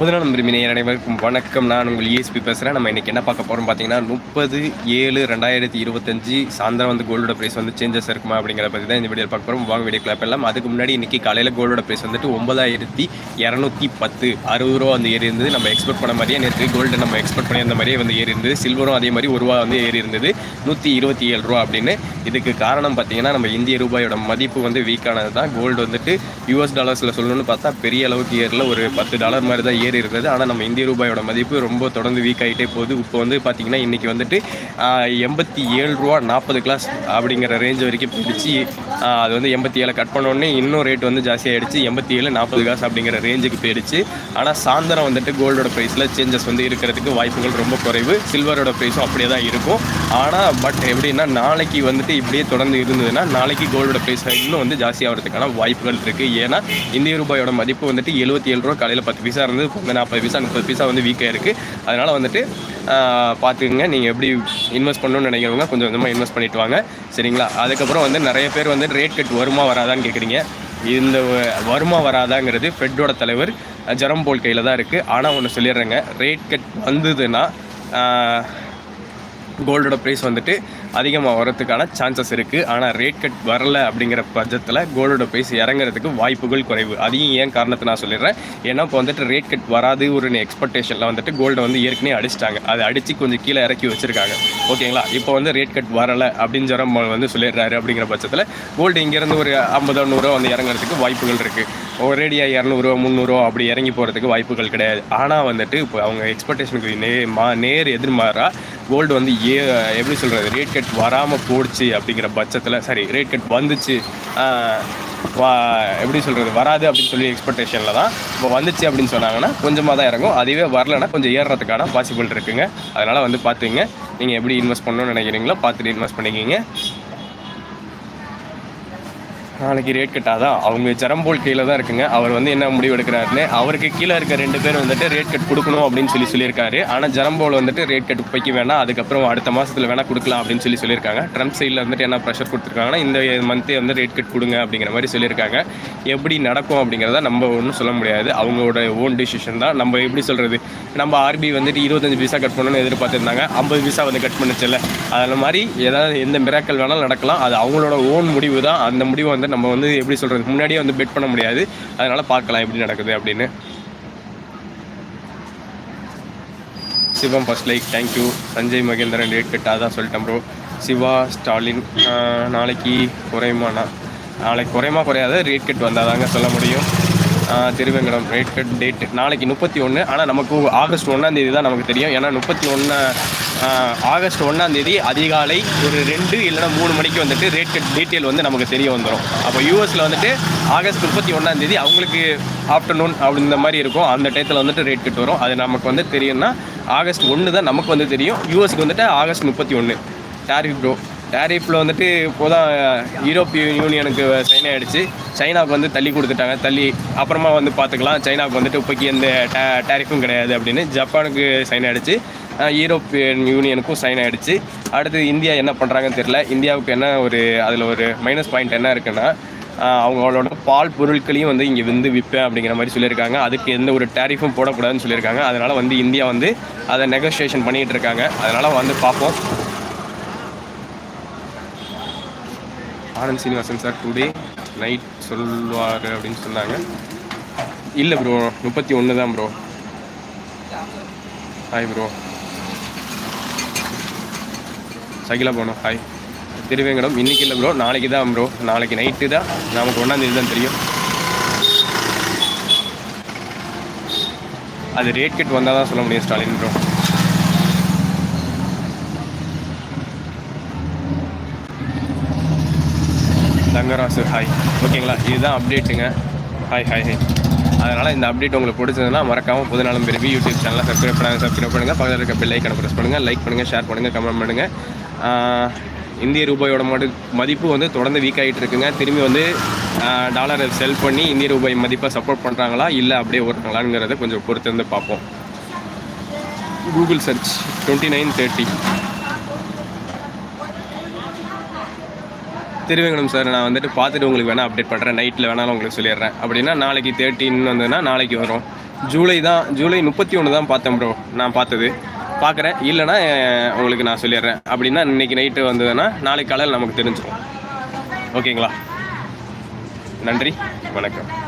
முதலாம் விரும்பினை அனைவருக்கும் வணக்கம். நான் உங்கள் இஎஸ்பி பேசுகிறேன் நம்ம இன்றைக்கி என்ன பார்க்க போகிறோம் பார்த்தீங்கன்னா முப்பது ஏழு ரெண்டாயிரத்தி இருபத்தஞ்சி சாயந்தரம் வந்து கோல்டோட ப்ரைஸ் வந்து சேஞ்சஸ் இருக்குமா அப்படிங்கிற பற்றி தான் இந்த வீடியோ பார்க்க போகிறோம் வாங்க வீடியோ கிளப் எல்லாம் அதுக்கு முன்னாடி இன்றைக்கி காலையில் கோல்டோட ப்ரைஸ் வந்துட்டு ஒன்பதாயிரத்தி இரநூத்தி பத்து. அறுபது ரூபா வந்து ஏறி இருந்தது. நம்ம எக்ஸ்போர்ட் பண்ண மாதிரியே நேற்று கோல்டு நம்ம எக்ஸ்போர்ட் பண்ணியிருந்த மாதிரியே வந்து ஏறி இருந்தது. சில்வரும் அதே மாதிரி ஒரு ரூபா வந்து ஏறி இருந்தது. நூற்றி இருபத்தி ஏழு ரூபா அப்படின்னு. இதுக்கு காரணம் பார்த்தீங்கன்னா நம்ம இந்திய ரூபாயோட மதிப்பு வந்து வீக்கானது தான் கோல்டு வந்துட்டு யூஎஸ் டாலர்ஸில் சொல்லணும்னு பார்த்தா பெரிய அளவுக்கு ஏரில் ஒரு பத்து டாலர் மாதிரி தான் ஏறி இருந்தது ஆனால் நம்ம இந்திய ரூபாயோட மதிப்பு ரொம்ப தொடர்ந்து வீக் ஆகிட்டே போகுது. இப்போ வந்து பார்த்தீங்கன்னா இன்றைக்கி வந்துட்டு எண்பத்தி ஏழு ரூபா நாற்பது கிளாஸ் அப்படிங்கிற ரேஞ்ச் வரைக்கும் போயிடுச்சு. அது வந்து எண்பத்தி ஏழை கட் பண்ணோடனே இன்னும் ரேட் வந்து ஜாஸ்தியாகிடுச்சு எண்பத்தி ஏழு நாற்பது காசு அப்படிங்கிற ரேஞ்சுக்கு போயிடுச்சு. ஆனால் சாயந்தரம் வந்துட்டு கோல்டோட ப்ரைஸில் சேஞ்சஸ் வந்து இருக்கிறதுக்கு வாய்ப்புகள் ரொம்ப குறைவு. சில்வரோட ப்ரைஸும் அப்படியே தான் இருக்கும். ஆனால் பட் எப்படின்னா நாளைக்கு வந்துட்டு இப்படியே தொடர்ந்து இருந்ததுன்னா நாளைக்கு கோல்டோட ப்ரைஸ் இன்னும் வந்து ஜாஸ்தி ஆகிறதுக்கான வாய்ப்புகள் இருக்குது ஏன்னா இந்திய ரூபாயோட மதிப்பு வந்துட்டு எழுபத்தி ஏழு ரூபா காலையில் பத்து பைசா இருந்தது. இந்த நாற்பது பைசா முப்பது பைசா வந்து வீக்காக இருக்குது அதனால் வந்துட்டு பார்த்துக்குங்க நீங்கள் எப்படி இன்வெஸ்ட் பண்ணணும்னு நினைக்கிறவங்க கொஞ்சம் கொஞ்சமாக இன்வெஸ்ட் பண்ணிட்டு வாங்க. சரிங்களா? அதுக்கப்புறம் வந்து நிறைய பேர் வந்து ரேட் கட் வருமா வராதான்னு கேட்குறீங்க இந்த வருமா வராதாங்கிறது ஃபெட்டோட தலைவர் ஜெரம் போல் கையில் தான் இருக்குது ஆனால் ஒன்று சொல்லிடுறேங்க. ரேட் கட் வந்ததுன்னா கோல்டோட ப்ரைஸ் வந்துட்டு அதிகமாக வரதுக்கான சான்சஸ் இருக்குது ஆனால் ரேட் கட் வரல அப்படிங்கிற பட்சத்தில் கோல்டோட ப்ரைஸ் இறங்குறதுக்கு வாய்ப்புகள் குறைவு. அதையும் ஏன் காரணத்தை நான் சொல்லிடுறேன். ஏன்னா இப்போ வந்துட்டு ரேட் கட் வராது ஒரு எக்ஸ்பெக்டேஷனில் வந்துட்டு கோல்டை வந்து ஏற்கனவே அடிச்சிட்டாங்க. அதை அடித்து கொஞ்சம் கீழே இறக்கி வச்சிருக்காங்க. ஓகேங்களா? இப்போ வந்து ரேட் கட் வரலை அப்படின்னு ஜரம் வந்து சொல்லிடுறாரு அப்படிங்கிற பட்சத்தில் கோல்டு இங்கேருந்து ஒரு ஐம்பது நூறுரூவா வந்து இறங்குறதுக்கு வாய்ப்புகள் இருக்குது ஒரேடியாக இரநூறுவா முந்நூறுவா அப்படி இறங்கி போகிறதுக்கு வாய்ப்புகள் கிடையாது. ஆனால் வந்துட்டு இப்போ அவங்க எக்ஸ்பெக்டேஷனுக்கு நே மா நேர் எதிர்மாறா கோல்டு வந்து ஏ எப்படி சொல்கிறது ரேட் கட் வராமல் போடுச்சு அப்படிங்கிற பட்சத்தில் சரி ரேட் கட் வந்துச்சு வா எப்படி சொல்கிறது வராது அப்படின்னு சொல்லி எக்ஸ்பெக்டேஷனில் தான் இப்போ வந்துச்சு அப்படின்னு சொன்னாங்கன்னா கொஞ்சமாக தான் இறங்கும். அதுவே வரலன்னா கொஞ்சம் ஏறுறதுக்கான பாசிபிள் இருக்குங்க. அதனால் வந்து பார்த்துங்க நீங்கள் எப்படி இன்வெஸ்ட் பண்ணணும்னு நினைக்கிறீங்களோ பார்த்துட்டு இன்வெஸ்ட் பண்ணிக்கிங்க. நாளைக்கு ரேட் கட்டாதான் அவங்க ஜரம்போல் கீழே தான் இருக்குங்க. அவர் வந்து என்ன முடிவு எடுக்கிறாருன்னு அவருக்கு கீழே இருக்க ரெண்டு பேர் வந்துட்டு ரேட் கட் கொடுக்கணும் அப்படின்னு சொல்லி சொல்லியிருக்காரு. ஆனால் ஜரம்போல் வந்துட்டு ரேட் கட் இப்போக்கி வேணாம். அதுக்கப்புறம் அடுத்த மாதத்தில் வேணால் கொடுக்கலாம் அப்படின்னு சொல்லி சொல்லியிருக்காங்க. ட்ரம்ப் சைடில் வந்துட்டு என்ன ப்ரெஷர் கொடுத்துருக்காங்கன்னா இந்த மந்த்தே வந்து ரேட் கட் கொடுங்க அப்படிங்கிற மாதிரி சொல்லியிருக்காங்க. எப்படி நடக்கும் அப்படிங்கிறத நம்ம ஒன்றும் சொல்ல முடியாது. அவங்களோட ஓன் டிசிஷன் தான். நம்ம எப்படி சொல்கிறது நம்ம ஆர்பி வந்துட்டு இருபத்தஞ்சு பைசா கட் பண்ணணும்னு எதிர்பார்த்துருந்தாங்க. ஐம்பது பைசா வந்து கட் பண்ணுச்சுல்ல. அதில் மாதிரி ஏதாவது எந்த மிராக்கள் வேணாலும் நடக்கலாம். அது அவங்களோட ஓன் முடிவு தான். அந்த முடிவு வந்து நம்ம வந்து எப்படி சொல்கிறது முன்னாடியே வந்து பெட் பண்ண முடியாது. அதனால் பார்க்கலாம் எப்படி நடக்குது அப்படின்னு. Sivam first like thank you Sanjay Mahendran rate cut அதான் சொல்லிட்டேன் ப்ரோ சிவா ஸ்டாலின் நாளைக்கு குறையுமாண்ணா? நாளைக்கு குறையுமா குறையாத? ரேட் கட் வந்தால் தாங்க சொல்ல முடியும். திருவேங்கடம் ரேட் கட் டேட் நாளைக்கு முப்பத்தி ஒன்று ஆனால் நமக்கு ஆகஸ்ட் ஒன்றாந்தேதி தான் நமக்கு தெரியும். ஏன்னா முப்பத்தி ஒன்று ஆகஸ்ட் ஒன்றாந்தேதி அதிகாலை ஒரு ரெண்டு இல்லைன்னா மூணு மணிக்கு வந்துட்டு ரேட் டீட்டெயில் வந்து நமக்கு தெரிய வந்துடும் அப்போ யூஎஸில் வந்துட்டு ஆகஸ்ட் முப்பத்தி ஒன்றாந்தேதி அவங்களுக்கு ஆஃப்டர்நூன் அப்படி இந்த மாதிரி இருக்கும். அந்த டயத்தில் வந்துட்டு ரேட் கட் வரும். அது நமக்கு வந்து தெரியும்னா ஆகஸ்ட் ஒன்று தான் நமக்கு வந்து தெரியும். யூஎஸ்க்கு வந்துட்டு ஆகஸ்ட் முப்பத்தி ஒன்று டேரிஃப் ப்ரோ டேரிஃபில் வந்துட்டு இப்போதான் யூரோப்பிய யூனியனுக்கு சைன் ஆகிடுச்சு சைனாவுக்கு வந்து தள்ளி கொடுத்துட்டாங்க. தள்ளி அப்புறமா வந்து பார்த்துக்கலாம். சைனாவுக்கு வந்துட்டு இப்போக்கி எந்த டே டேரிஃபும் கிடையாது அப்படின்னு. ஜப்பானுக்கு சைன் ஆகிடுச்சு யூரோப்பியன் யூனியனுக்கும் சைன் ஆகிடுச்சு அடுத்து இந்தியா என்ன பண்ணுறாங்கன்னு தெரில இந்தியாவுக்கு என்ன ஒரு அதில் ஒரு மைனஸ் பாயிண்ட் என்ன இருக்குன்னா அவங்களோட பால் பொருட்களையும் வந்து இங்கே வந்து விற்பேன் அப்படிங்கிற மாதிரி சொல்லியிருக்காங்க. அதுக்கு எந்த ஒரு டேரிஃபும் போடக்கூடாதுன்னு சொல்லியிருக்காங்க. அதனால் வந்து இந்தியா வந்து அதை நெகோசியேஷன் பண்ணிகிட்டு இருக்காங்க. அதனால் வந்து பார்ப்போம். Anand Srinivasan sir today night சொல்லுவார் அப்படின்னு சொன்னாங்க. இல்லை ப்ரோ முப்பத்தி ஒன்று தான் ப்ரோ ஹாய் ப்ரோ சைக்கிளாக போனோம் ஹாய் திருவேங்கடம். இன்னைக்கு இல்லை ப்ரோ நாளைக்கு தான் ப்ரோ நாளைக்கு நைட்டு தான். நமக்கு ஒன்றாந்தேதி தான் தெரியும். அது ரேட் கட் வந்தால் தான் சொல்ல முடியும் ஸ்டாலின் ப்ரோ தங்கராசு ஹாய் ஓகேங்களா இதுதான் அப்டேட்டுங்க ஹாய் ஹாய் ஹாய் அதனால் இந்த அப்டேட் உங்களுக்கு பிடிச்சதுன்னா மறக்காமல் புதுநாளும் விரும்பி யூடியூப் சேனலை சப்ஸ்கிரைப் பண்ணாங்க சப்ஸ்கிரைப் பண்ணுங்கள் பக்கத்தில் இருக்க பெல் ஐக்கனை ப்ரெஸ் பண்ணுங்கள் லைக் பண்ணுங்கள் ஷேர் பண்ணுங்கள் கமெண்ட் பண்ணுங்கள் இந்திய ரூபாயோட மடு மதிப்பு வந்து தொடர்ந்து வீக் ஆகிட்டு இருக்குங்க. திரும்பி வந்து டாலரை செல் பண்ணி இந்திய ரூபாய் மதிப்பை சப்போர்ட் பண்ணுறாங்களா இல்லை அப்படியே ஓடுறாங்களாங்கிறத கொஞ்சம் பொறுத்து வந்து பார்ப்போம். Google search twenty nine thirty Thiruvengadam sir நான் வந்துட்டு பார்த்துட்டு உங்களுக்கு வேணால் அப்டேட் பண்ணுறேன் நைட்டில் வேணாலும் உங்களுக்கு சொல்லிடுறேன். அப்படின்னா நாளைக்கு தேர்ட்டின்னு வந்ததுன்னா நாளைக்கு வரும். ஜூலை தான் ஜூலை முப்பத்தி ஒன்று தான் பார்த்தேன் ப்ரோ நான் பார்த்தது. பார்க்குறேன். இல்லைன்னா உங்களுக்கு நான் சொல்லிடுறேன். அப்படின்னா இன்னைக்கு நைட்டு வந்ததுன்னா நாளைக்கு காலையில் நமக்கு தெரிஞ்சுக்கும் ஓகேங்களா? நன்றி. வணக்கம்.